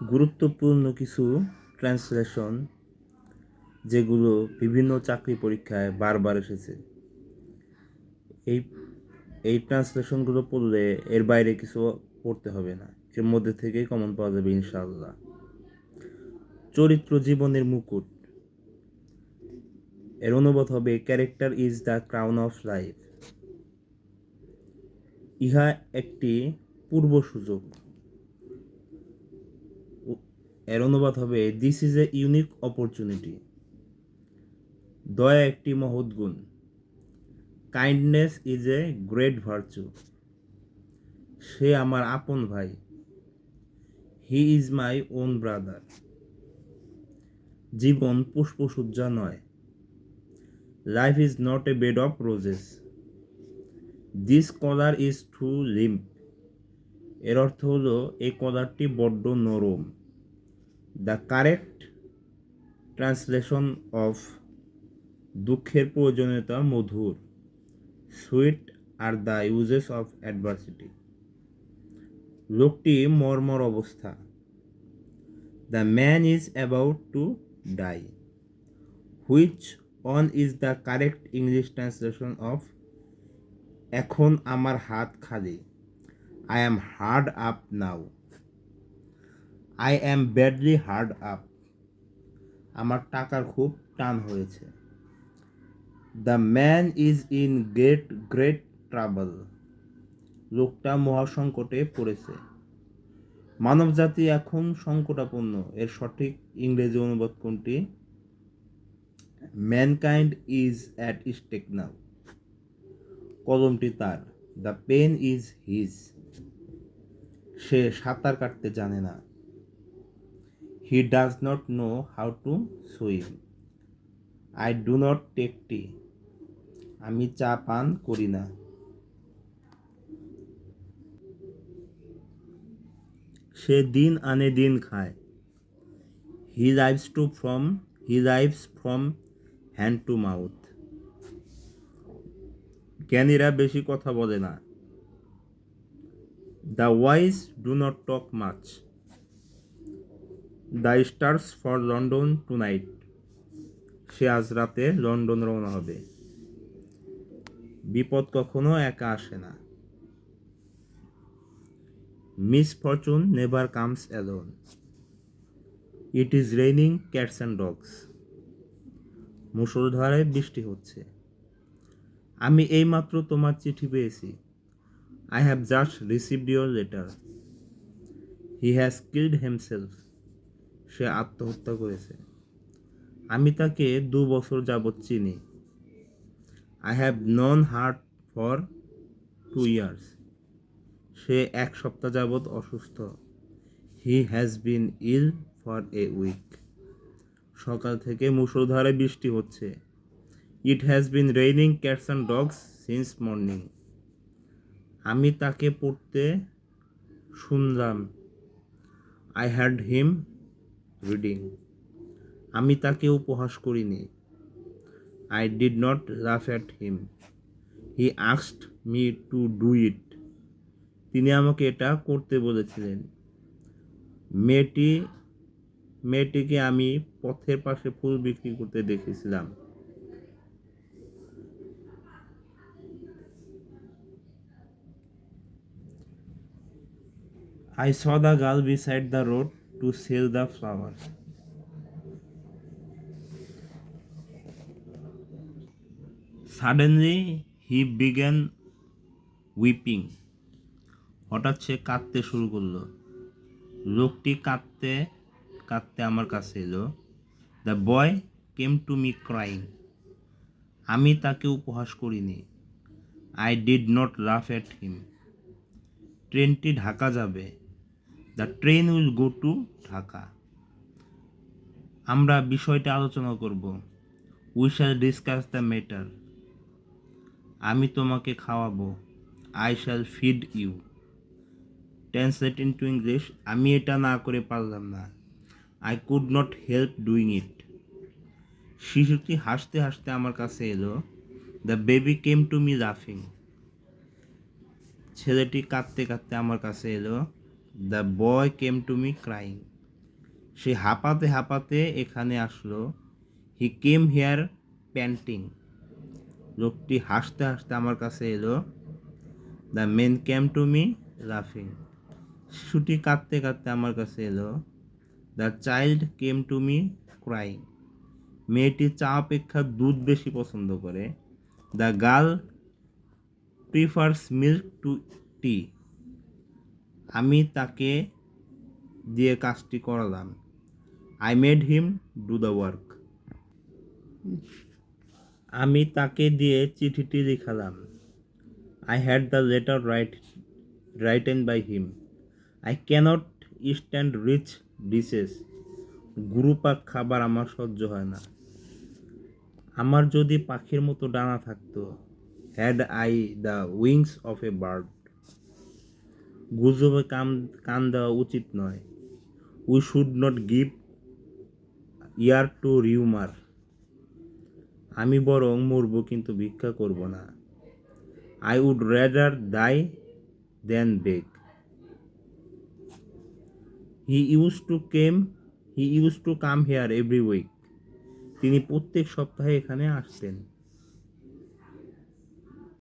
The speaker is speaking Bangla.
গুরুত্বপূর্ণ কিছু ট্রান্সলেশন যেগুলো বিভিন্ন চাকরি পরীক্ষায় বারবার এসেছে। এই এই ট্রান্সলেশনগুলো পড়লে এর বাইরে কিছু পড়তে হবে না। এর মধ্যে থেকেই কমন পাওয়া যাবে ইনশাআল্লাহ। চরিত্র জীবনের মুকুট। এর অনুবাদ হবে character is the crown of life ইহা একটি পূর্ব সুযোগ। এর অনুবাদ হবে this is a unique opportunity দয়া একটি মহৎ গুণ। Kindness is a great virtue সে আমার আপন ভাই। He is my own brother জীবন পুষ্পসজ্জা নয়। Life is not a bed of roses this collar is too limp এর অর্থ হলো, এই কলারটি বড্ড নরম। দ্য কারেক্ট ট্রান্সলেশন অফ দুঃখের প্রয়োজনীয়তা মধুর। Sweet are the uses of adversity লোকটি মর্মর অবস্থা। The man is about to die which one is the correct English translation of এখন আমার হাত খালি। I am hard up now I am badly hard up আমার টাকার খুব টান হয়েছে। The man is in great great trouble লোকটা মহাসংকটে পড়েছে। মানবজাতি এখন সংকটাপন্ন। এর সঠিক ইংরেজি অনুবাদ কোনটি? Mankind is at stake now কলমটি তার। দ্য পেন ইজ হিজ সে সাঁতার কাটতে জানে না। He does not know how to swim I do not take tea আমি চা পান করি না। সে দিন আনে দিন খায়। He lives to from he lives from hand to mouth জ্ঞানীরা বেশি কথা বলে না। The wise do not talk much the stars for London tonight সে আজ রাতে লন্ডন রওনা হবে। বিপদ কখনো একা আসে না। Misfortune never comes alone. It is raining cats and dogs. মুসলধারে বৃষ্টি হচ্ছে। আমি এইমাত্র তোমার চিঠি পেয়েছি। I have just received your letter. He has killed himself. সে আত্মহত্যা করেছে। আমি তাকে দু বছর যাবৎ চিনি। I have known heart for two years সে এক সপ্তাহ যাবৎ অসুস্থ। He has been ill for a week সকাল থেকে মুসলধারে বৃষ্টি হচ্ছে। It has been raining cats and dogs since morning আমি তাকে পড়তে শুনলাম। আই হ্যাড হিম রিডিং আমি তাকে উপহাস করিনি। I did not laugh at him he asked me to do it তিনি আমাকে এটা করতে বলেছিলেন। মেয়েটি, মেয়েটিকে আমি পথের পাশে ফুল বিক্রি করতে দেখেছিলাম। Saw the girl beside the road. To sell the flowers. Suddenly, he began weeping. হঠাৎ সে কাঁদতে শুরু করল। লোকটি কাঁদতে কাঁদতে আমার কাছে এলো। The boy came to me crying আমি তাকে উপহাস করিনি। I did not laugh at him ট্রেনটি ঢাকা যাবে। The train will go to Dhaka আমরা বিষয়টা আলোচনা করব। We shall discuss the matter আমি তোমাকে খাওয়াবো। I shall feed you translate into English আমি এটা না করে পারলাম না। I could not help doing it শিশুটি হাসতে হাসতে আমার কাছে এলো। The baby came to me লাফিং ছেলেটি কাঁদতে কাঁদতে আমার কাছে এলো। The boy came to me crying সে হাঁপাতে হাঁপাতে এখানে আসলো। হি কেম হেয়ার প্যান্টিং লোকটি হাসতে হাসতে আমার কাছে এলো। The men came to me লাফিং শিশুটি কাঁদতে কাঁদতে আমার কাছে এলো। The child came to me crying মেয়েটি চা অপেক্ষা দুধ বেশি পছন্দ করে। The girl prefers milk to tea আমি তাকে দিয়ে কাজটি করালাম। I made him do the work আমি তাকে দিয়ে চিঠিটি লিখালাম। I had the letter write written by him I cannot stand rich dishes গুরুপাক খাবার আমার সহ্য হয় না। আমার যদি পাখির মতো ডানা থাকতো had I the wings of a bird গুজবে কান কান দেওয়া উচিত নয়। We should not give ear to rumour আমি বরং মরব কিন্তু ভিক্ষা করব না। I would rather die than beg he use to came he use to come here every week তিনি প্রত্যেক সপ্তাহে এখানে আসতেন।